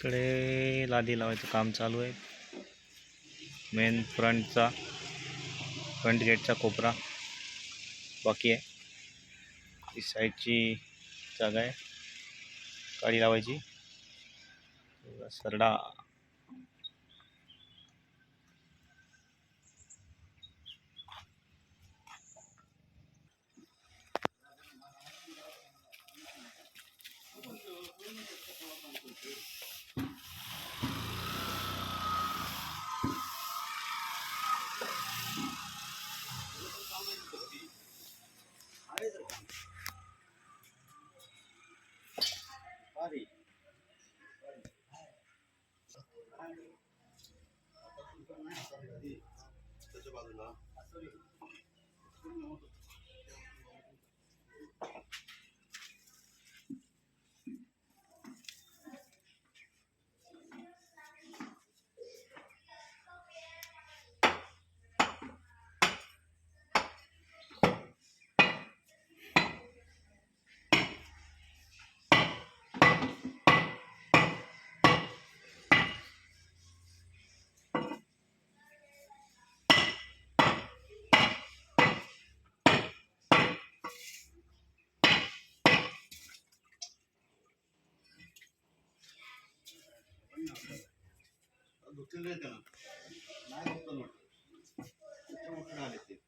इकडे लादी लावायचं काम चालू आहे. मेन फ्रंटचा फ्रंट गेटचा कोपरा बाकी आहे. ही साईडची जागा आहे. काळी लावायची. सरडा धुतलेले त्याला नाही धुतलं वाटतं त्याच्यामुळे आले ते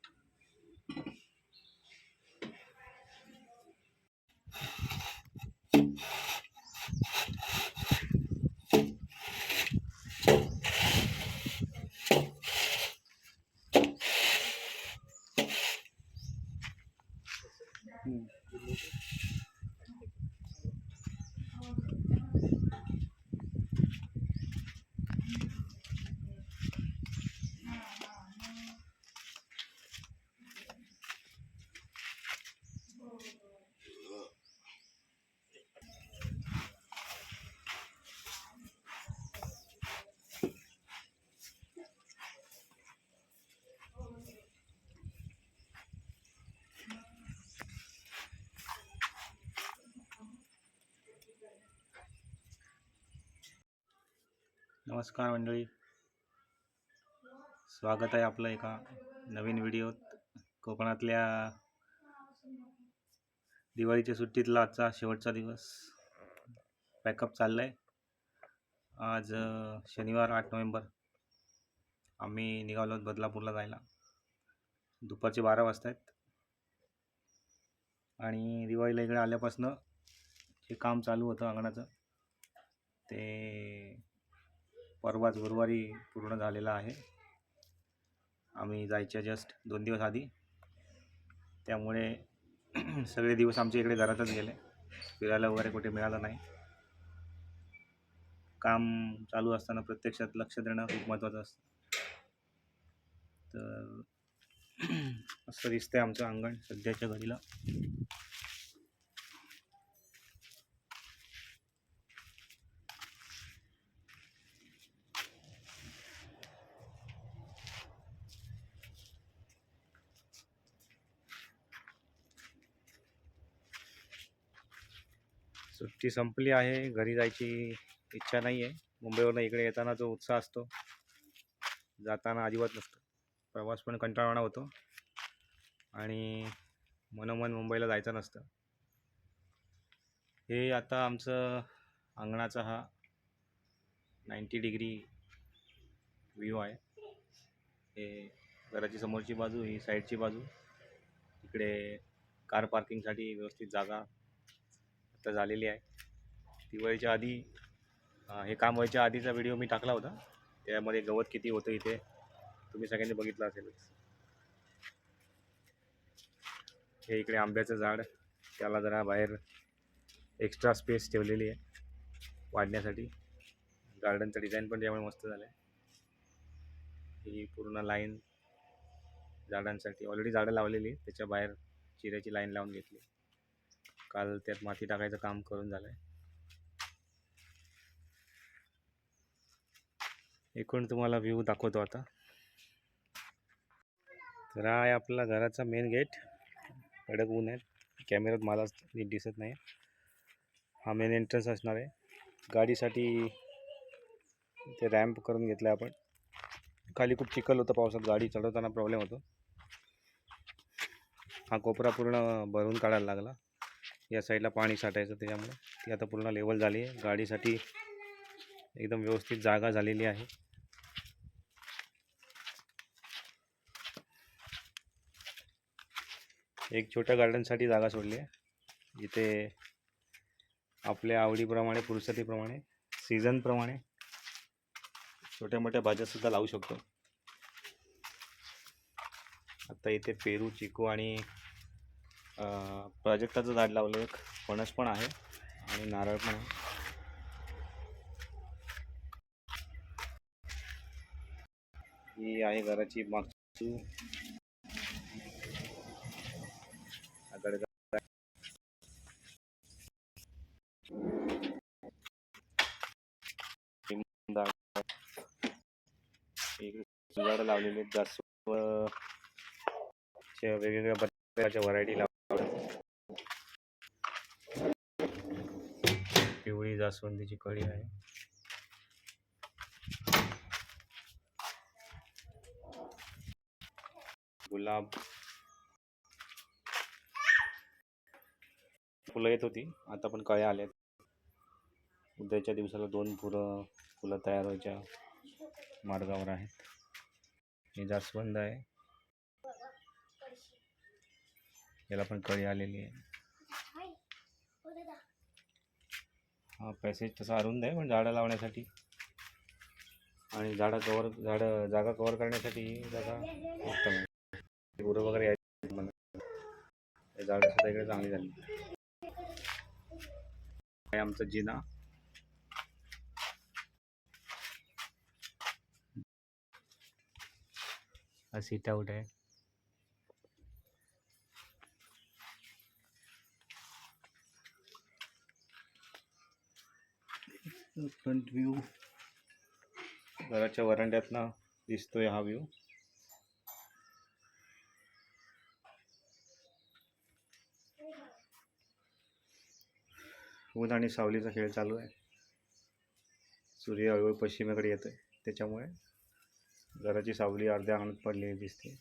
नमस्कार मंडळी. स्वागत आहे आपलं एका नवीन व्हिडिओत. कोकणातल्या दिवाळीच्या सुट्टीतला आजचा शेवटचा दिवस. पॅकअप चाललं आहे आज शनिवार आठ नोव्हेंबर. आम्ही निघालो बदलापूरला जायला. दुपारचे बारा वाजता आहेत आणि दिवाळीला इकडे आल्यापासनं जे काम चालू होतं अंगणाचं ते परवाच गुरुवारी पूर्ण झालेला आहे. आम्ही जायच्या जस्ट दोन दिवस आधी. त्यामुळे सगळे दिवस आमच्या इकडे घरातच गेले. फिरायला वगैरे कुठे मिळालं नाही. काम चालू असताना प्रत्यक्षात लक्ष देणं खूप महत्त्वाचं असतं. तर असं दिसतंय आमचं अंगण सध्याच्या घडीला. सुट्टी संपली आहे. घरी जायची इच्छा नाही आहे मुंबईवरनं इकडे येताना जो उत्साह असतो जाताना अजिबात नसतो. प्रवास पण कंटाळवाणा होतो. आणि मनोमन मुंबईला जायचं नसतं. हे आता आमचं अंगणाचा हा नाईंटी डिग्री व्ह्यू आहे. हे घराची समोरची बाजू ही साईडची बाजू. इकडे कार पार्किंगसाठी व्यवस्थित जागा आता झालेली आहे. दिवाळीच्या आधी हे काम व्हायच्या आधीचा व्हिडिओ मी टाकला होता. त्यामध्ये गवत किती होतं इथे तुम्ही सगळ्यांनी बघितलं असेलच. हे इकडे आंब्याचं झाड त्याला जरा बाहेर एक्स्ट्रा स्पेस ठेवलेली आहे वाढण्यासाठी. गार्डनचं डिझाईन पण त्यामुळे मस्त झालं आहे ही पूर्ण लाईन झाडांसाठी. ऑलरेडी झाडं लावलेली त्याच्या बाहेर चिऱ्याची लाईन लावून घेतली. काल त्यात माती टाकायचं काम करून झालं आहे एकूण तुम्हाला व्ह्यू दाखवतो आता. तर हा आहे आपला घराचा मेन गेट कडक ऊन आहे. कॅमेऱ्यात मला नीट दिसत नाही. हा मेन एंट्रन्स असणार आहे. गाडीसाठी ते रॅम्प करून घेतलं आहे आपण. खाली खूप चिखल होतं पावसात. गाडी चढवताना प्रॉब्लेम होतो. हा कोपरा पूर्ण भरून काढायला लागला. या साईडला पाणी साठायचं त्याच्यामुळे. ती आता पूर्ण लेवल झाली आहे. गाडीसाठी एकदम व्यवस्थित जागा झालेली आहे. एक छोट्या गार्डनसाठी जागा सोडली आहे. जिथे आपल्या आवडीप्रमाणे फुरसतीप्रमाणे सीझनप्रमाणे छोट्या मोठ्या भाज्यासुद्धा लावू शकतो. आता इथे पेरू चिकू आणि प्रोजेक्टाचं झाड लावलं एक. फणस पण आहे आणि नारळ पण आहे. ही आहे घराची मागची. झाडं लावलेली आहेत. जास्त वेगवेगळ्या प्रकारच्या व्हरायटी लाव पिवळी जास्वंदीची कळी आहे. गुलाब. फुलं येत होती आता पण कळ्या आल्यात. उद्याच्या दिवसाला दोन फुलं फुलं तयार व्हायच्या मार्गावर आहेत. हे जास्वंद आहे. याला पण कळी आलेली आहे. हा पॅसेज तसा अरुंद आहे पण झाडं लावण्यासाठी. आणि झाडं कवर झाडं जागा कवर करण्यासाठी जागा उत्तम गुरं वगैरे हे झाडं सुद्धा इकडे चांगली झाली. आहे आमचा जिना. हा सीट आउट आहे. Front view. घराच्या वरांड्यातनं दिसतोय हा व्ह्यू. ऊन आणि सावलीचा खेळ चालू आहे. सूर्य हळूहळू पश्चिमेकडे येतो आहे त्याच्यामुळे घराची सावली अर्ध्या अंगणात पडलेली दिसते.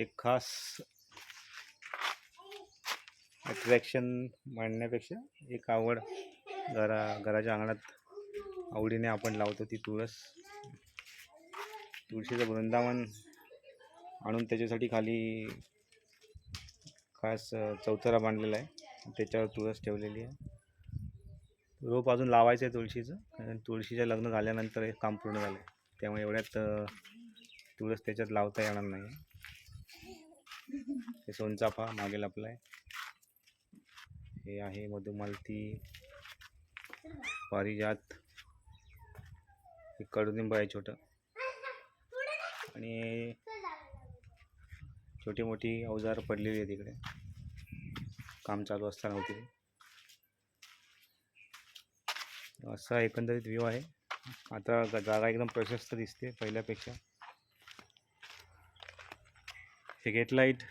एक खास अट्रॅक्शन मांडण्यापेक्षा एक आवड घरा घराच्या अंगणात आवडीने आपण लावतो ती तुळस. तुळशीचं वृंदावन आणून त्याच्यासाठी खाली खास चौथरा बांधलेला आहे. त्याच्यावर तुळस ठेवलेली आहे. रोप अजून लावायचं आहे तुळशीचं कारण तुळशीचं लग्न झाल्यानंतर हे काम पूर्ण झालं आहे त्यामुळे एवढ्यात तुळस त्याच्यात लावता येणार नाही ते सोनचाफा मागे लपला आहे हे आहे मधुमालती पारिजात. हे कडुनिंब आहे छोटं. आणि छोटी मोठी अवजार पडलेली आहेत तिकडे काम चालू असताना होती. असा एकंदरीत व्ह्यू आहे. आता जागा एकदम प्रशस्त दिसते पहिल्यापेक्षा. हे गेट लाइट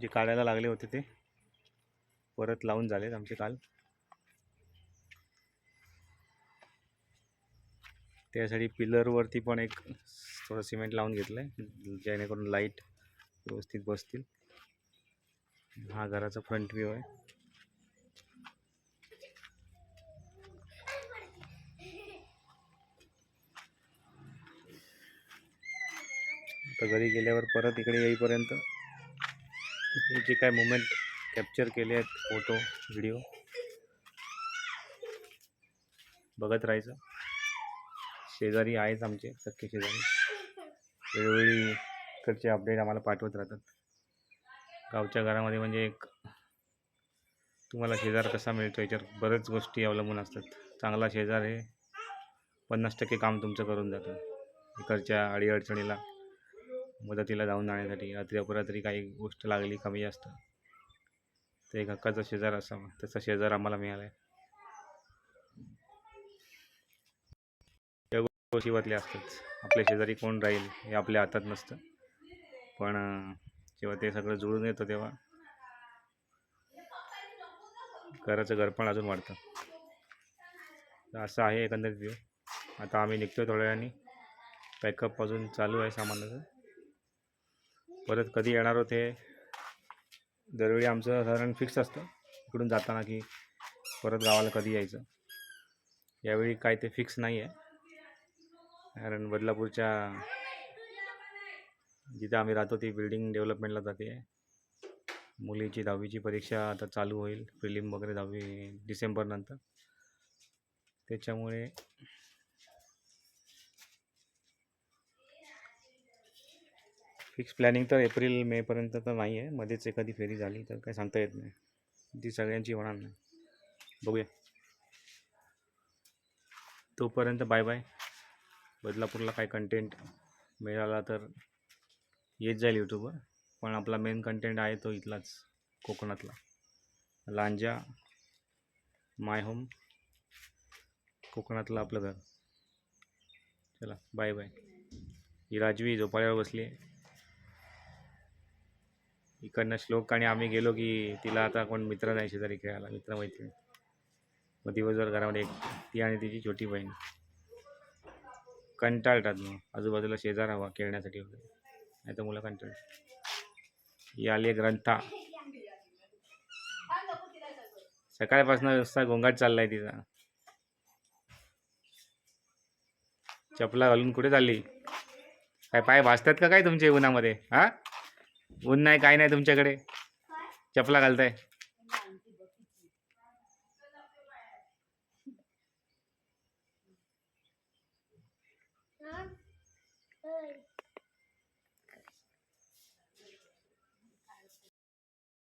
जे काढायला लागले होते ते. परत लावून झालेत आमचे काल. त्यासाठी पिलरवरती पण एक थोडं सिमेंट लावून घेतलं आहे जेणेकरून लाइट व्यवस्थित बसतील. हा घराचा फ्रंट व्ह्यू आहे. आता घरी गेल्यावर परत इकडे येईपर्यंत जे काय मुमेंट कॅप्चर केले आहेत फोटो व्हिडिओ बघत राहायचं. शेजारी आहेच आमचे सख्खे शेजारी. वेळोवेळी इकडचे अपडेट आम्हाला पाठवत राहतात. गावच्या घरामध्ये म्हणजे एक तुम्हाला शेजार कसा मिळतो याच्यावर बऱ्याच गोष्टी अवलंबून असतात. चांगला शेजार हे पन्नास टक्के काम तुमचं करून जातं. इकडच्या अडीअडचणीला मदतीला जाऊन जाण्यासाठी रात्री अपरात्री काही गोष्ट लागली कमी जास्त. ते एक हक्काचा शेजार असावा तसा शेजार आम्हाला मिळाला आहे गोष्टीवरले असतात. आपल्या शेजारी कोण राहील हे आपल्या हातात नसतं. पण जेव्हा ते सगळं जुळून येतं तेव्हा घराचं घर पण अजून वाढतं. असं आहे एकंदरीत व्यू. आता आम्ही निघतो थोड्या वेळाने. पॅकअप अजून चालू आहे सामानाचं. परत कधी येणार होते दरवेळी आमचं साधारण फिक्स असतं इकडून जाताना की परत गावाला कधी यायचं. यावेळी काय ते फिक्स नाही आहे कारण बदलापूरच्या जिथे आम्ही राहतो ती बिल्डिंग डेव्हलपमेंटला जाते. मुलीची दहावीची परीक्षा आता चालू होईल. प्रिलिम वगैरे दहावी डिसेंबरनंतर त्याच्यामुळे फिक्स प्लॅनिंग तर एप्रिल मेपर्यंत तर नाही आहे. मध्येच एखादी फेरी झाली तर काही सांगता येत नाही. ती सगळ्यांची होणार नाही. बघूया. तोपर्यंत बाय बाय बदलापूरला काय कंटेंट मिळाला तर येत जाईल यूट्यूबवर पण आपला मेन कंटेंट आहे तो इथलाच कोकणातला. लांजा माय होम कोकणातलं आपलं घर. चला बाय बाय ही राजवी झोपाळ्यावर बसली आहे इकडनं श्लोक आणि आम्ही गेलो की तिला आता कोण मित्र नाही शेजारी खेळायला मित्रमैत्री मग दिवसभर घरामध्ये एक ती आणि तिची छोटी बहीण. कंटाळतात मग. आजूबाजूला शेजार हवा खेळण्यासाठी वगैरे. नाही तर मुलं कंटाळतात. ही आली ग्रंथा. सकाळपासून नुसता गोंगाट चाललाय तिचा. चपला घालून कुठे चालली? काय पाय भाजतात का काय तुमचे उन्हामध्ये? हा? ऊन नाही काय नाही तुमच्याकडे? चपला घालताय.